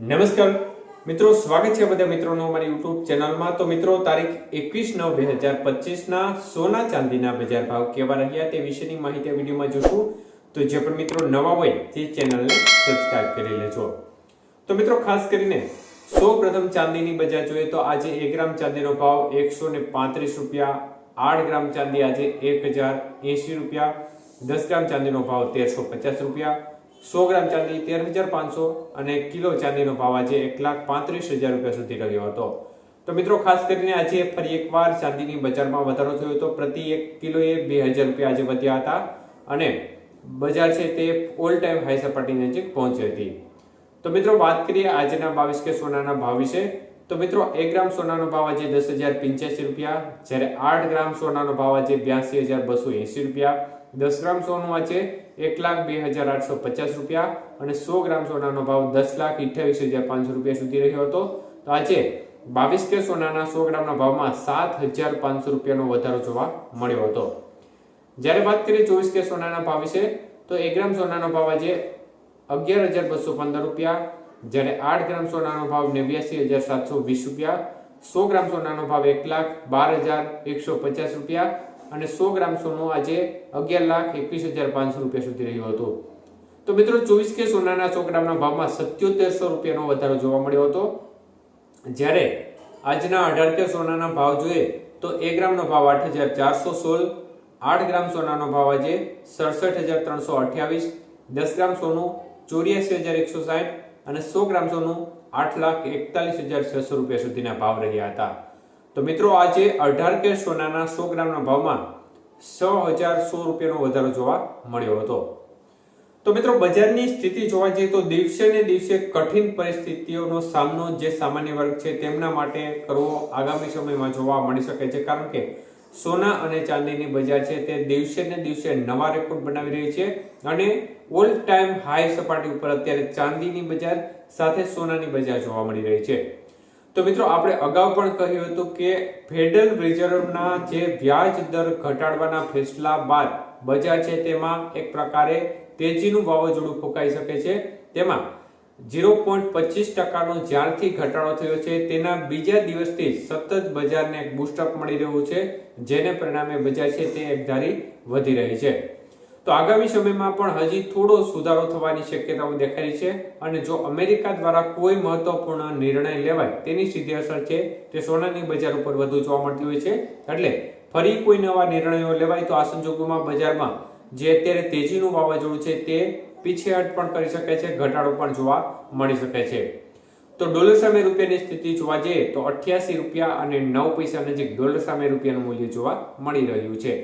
નમસ્કાર. મિત્રો, સ્વાગત છે બધા મિત્રોનો અમારી યુટ્યુબ ચેનલમાં. તો મિત્રો, તારીખ એકવીસ નવ બે હજાર પચીસના સોના ચાંદીના બજાર ભાવ કેવા રહ્યા તે વિશેની માહિતી વિડીયોમાં જોશું. તો જે પણ મિત્રો નવા હોય તે ચેનલને સબસ્ક્રાઇબ કરી લેજો. તો મિત્રો, ખાસ કરીને સૌ પ્રથમ ચાંદીની બજાર જોઈએ તો આજે એક ગ્રામ ચાંદીનો ભાવ એકસો પાંત્રીસ રૂપિયા, આઠ ગ્રામ ચાંદી આજે એક હજાર એંશી રૂપિયા, દસ ગ્રામ ચાંદીનો ભાવ તેરસો પચાસ રૂપિયા સો ગ્રામ ચાંદી, તેર હજાર પાંચસો અને કિલો ચાંદીનો ભાવ આજે એક લાખ પાંત્રીસ હજાર રૂપિયા સુધી રહ્યો હતો. તો મિત્રો, ખાસ કરીને આજે ફરી એકવાર ચાંદીની બજારમાં વધારો થયો હતો. પ્રતિ એક કિલોએ બે હજાર રૂપિયા આજે વધ્યા હતા અને બજાર છે તે ઓલ ટાઈમ હાઈ સપાટી નજીક પહોંચી હતી. તો મિત્રો, વાત કરીએ આજના બાવીસ કે સોનાના ભાવ વિશે. તો મિત્રો, એક ગ્રામ સોનાનો ભાવ આજે દસ હજાર પંચ્યાસી રૂપિયા, જ્યારે આઠ ગ્રામ સોનાનો ભાવ આજે બ્યાસી હજાર બસો એંસી રૂપિયા. દસ ગ્રામ સોનું આજે એક લાખ બે હજાર આઠસો પચાસ રૂપિયા અને સો ગ્રામ સોનાનો ભાવ દસ લાખ અઠ્યાવીસ હજાર પાંચસો રૂપિયા સુધી રહ્યો હતો. તો આજે બાવીસ કે સોનાના સો ગ્રામના ભાવમાં સાત હજાર પાંચસો રૂપિયાનો વધારો જોવા મળ્યો હતો. જ્યારે વાત કરીએ ચોવીસ કે સોનાના ભાવ વિશે, તો એક ગ્રામ સોનાનો ભાવ આજે અગિયાર હજાર બસો પંદર રૂપિયા, જ્યારે આઠ ગ્રામ સોનાનો ભાવ નેવ્યાસી હજાર સાતસો વીસ રૂપિયા, સો ગ્રામ સોનાનો ભાવ એક લાખ બાર હજાર એકસો પચાસ રૂપિયા અને સો ગ્રામ સોનું આજે અગિયાર લાખ એકવીસ હજાર પાંચસો રૂપિયા સુધી રહ્યો હતો. તો મિત્રો, ચોવીસ કે સોનાના સો ગ્રામના ભાવમાં સત્યોતેરસો રૂપિયાનો વધારો જોવા મળ્યો હતો. જ્યારે આજના અઢાર કે સોનાના ભાવ જોઈએ તો એક ગ્રામનો ભાવ આઠ હજાર ચારસો સોળ, આઠ ગ્રામ સોનાનો ભાવ આજે સડસઠ હજાર ત્રણસો અઠ્યાવીસ, દસ ગ્રામ સોનું ચોર્યાસી હજાર એકસો સાઠ અને સો ગ્રામ સોનું આઠ લાખ એકતાલીસ હજાર છસો રૂપિયા સુધીના ભાવ રહ્યા હતા. તો મિત્રો આજે અઢાર કે સોનાના સો ગ્રામના ભાવમાં છ હજાર સો રૂપિયાનો વધારો જોવા મળ્યો હતો. તો મિત્રો બજારની સ્થિતિ જોવા જઈએ તો દિવસે ને દિવસે કઠિન પરિસ્થિતિઓનો સામનો જે સામાન્ય વર્ગ છે તેમના માટે કરવો આગામી સમયમાં જોવા મળી શકે છે. કારણ કે સોના અને ચાંદીની બજાર છે તે દિવસે ને દિવસે નવા રેકોર્ડ બનાવી રહી છે અને ઓલ ટાઈમ હાઈ સપાટી ઉપર અત્યારે ચાંદીની બજાર સાથે સોનાની બજાર જોવા મળી રહી છે. તો મિત્રો, આપણે અગાઉ પણ કહ્યું હતું કે ફેડરલ રિઝર્વના જે વ્યાજ દર ઘટાડવાના ફેસલા બાદ બજાર છે તેમાં એક પ્રકારે તેજીનું વાવાઝોડું ફૂંકાઈ શકે છે. તેમાં ઝીરો પોઈન્ટ પચીસ ટકાનો જ્યારથી ઘટાડો થયો છે. તેના બીજા દિવસથી સતત બજારને એક બુસ્ટઅપ મળી રહ્યું છે, જેને પરિણામે બજાર છે તે એક ધારી વધી રહી છે. તો આગામી સમયમાં પણ હજી થોડો સુધારો થવાની શક્યતાઓ દેખાઈ છે અને જો અમેરિકા દ્વારા કોઈ મહત્વપૂર્ણ નિર્ણય લેવાય, તેની સીધી અસર છે તે સોનાની બજાર ઉપર વધુ જોવા મળતી હોય છે. એટલે ફરી કોઈ નવા નિર્ણયો લેવાય તો આ સંજોગોમાં બજારમાં જે અત્યારે તેજીનું વાવાઝોડું છે તે પીછેહટ પણ કરી શકે છે, ઘટાડો પણ જોવા મળી શકે છે. તો ડોલર સામે રૂપિયાની સ્થિતિ જોવા જઈએ તો અઠ્યાસી રૂપિયા અને નવ પૈસા નજીક ડોલર સામે રૂપિયાનું મૂલ્ય જોવા મળી રહ્યું છે.